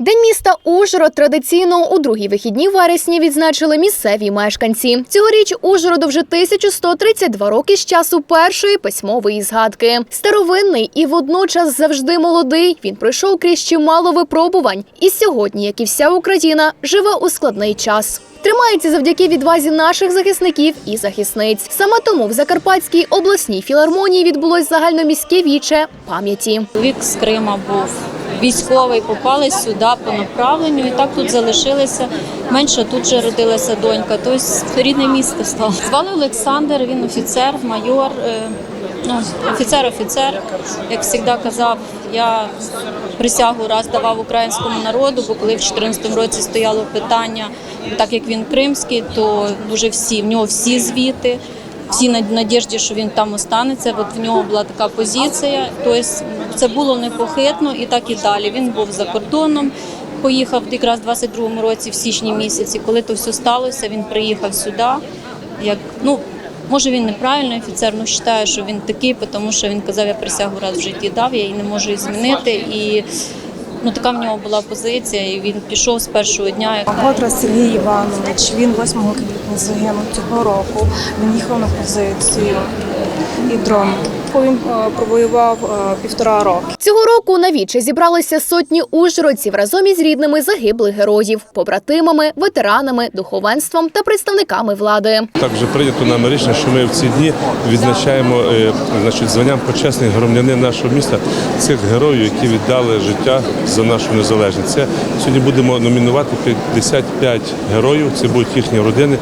День міста Ужгород традиційно у другі вихідні вересні відзначили місцеві мешканці. Цьогоріч Ужгороду вже 1132 роки з часу першої письмової згадки. Старовинний і водночас завжди молодий. Він пройшов крізь чимало випробувань. І сьогодні, як і вся Україна, живе у складний час. Тримається завдяки відвазі наших захисників і захисниць. Саме тому в Закарпатській обласній філармонії відбулось загальноміське віче пам'яті. Чоловік з Крима був військовий, попали сюди по направленню і так тут залишилися. Менше тут же родилася донька. Тобто рідне місто стало. Звали Олександр, він офіцер, майор. е, Ну, офіцер-офіцер, як завжди казав, я присягу раз давав українському народу, бо коли в 2014 році стояло питання, так як він кримський, то дуже всі в нього всі звіти всі надіжді, що він там останеться. От в нього була така позиція. Тобто це було непохитно і так і далі. Він був за кордоном. Поїхав якраз в 22-му році, в січні місяці, коли то все сталося, він приїхав сюди. Як ну може він неправильний офіцер, ну вважаю, що він такий, тому що він казав, я присягу раз в житті дав, я її не можу змінити. І ну така в нього була позиція, і він пішов з першого дня. як Годра Сергій Іванович, він 8 квітня загинув цього року. Він їхав на позицію і дрон. Він е, провоював е, півтора роки. Цього року на віче зібралися сотні ужгородців разом із рідними загиблих героїв, побратимами, ветеранами, духовенством та представниками влади. Так вже прийнято нами рішення, що ми в ці дні відзначаємо е, значить, званням почесних громадянин нашого міста цих героїв, які віддали життя за нашу незалежність. Це сьогодні будемо номінувати 55 героїв. Це будуть їхні родини,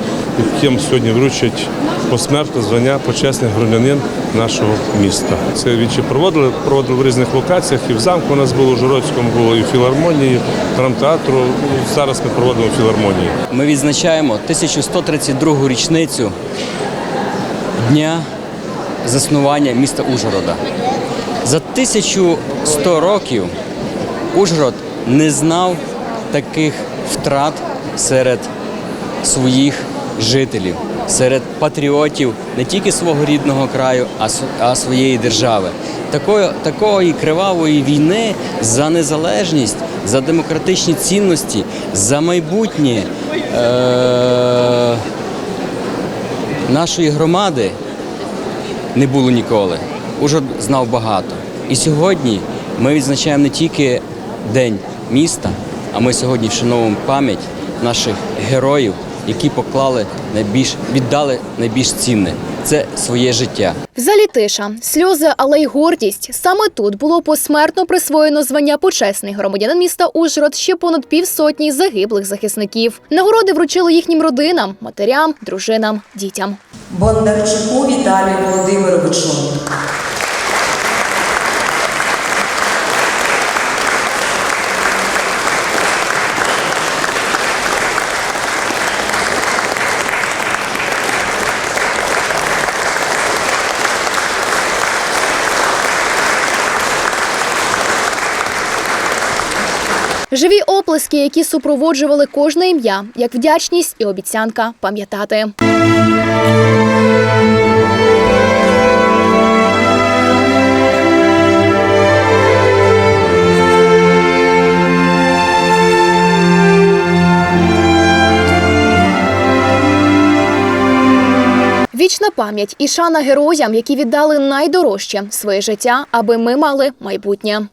яким сьогодні вручать посмертно звання почесних громадянин нашого міста. Це вічі проводили, проводили в різних локаціях. І в замку у нас було, в Жородському було, і в філармонії, драмтеатру. Зараз ми проводимо в філармонії. Ми відзначаємо 1132-гу річницю дня заснування міста Ужгорода. За 1100 років Ужгород не знав таких втрат серед своїх жителів, серед патріотів не тільки свого рідного краю, а своєї держави. Такої, такої кривавої війни за незалежність, за демократичні цінності, за майбутнє е- нашої громади не було ніколи. Ужгород знав багато. І сьогодні ми відзначаємо не тільки День міста, а ми сьогодні вшановуємо пам'ять наших героїв, які поклали найбільш віддали найбільш цінне це своє життя. В залі тиша, сльози, але й гордість. Саме тут було посмертно присвоєно звання почесний громадянин міста Ужгород ще понад півсотні загиблих захисників. Нагороди вручили їхнім родинам, матерям, дружинам, дітям. Бондарчуку Віталію Володимировичу. Живі оплески, які супроводжували кожне ім'я, як вдячність і обіцянка пам'ятати. Вічна пам'ять і шана героям, які віддали найдорожче своє життя, аби ми мали майбутнє.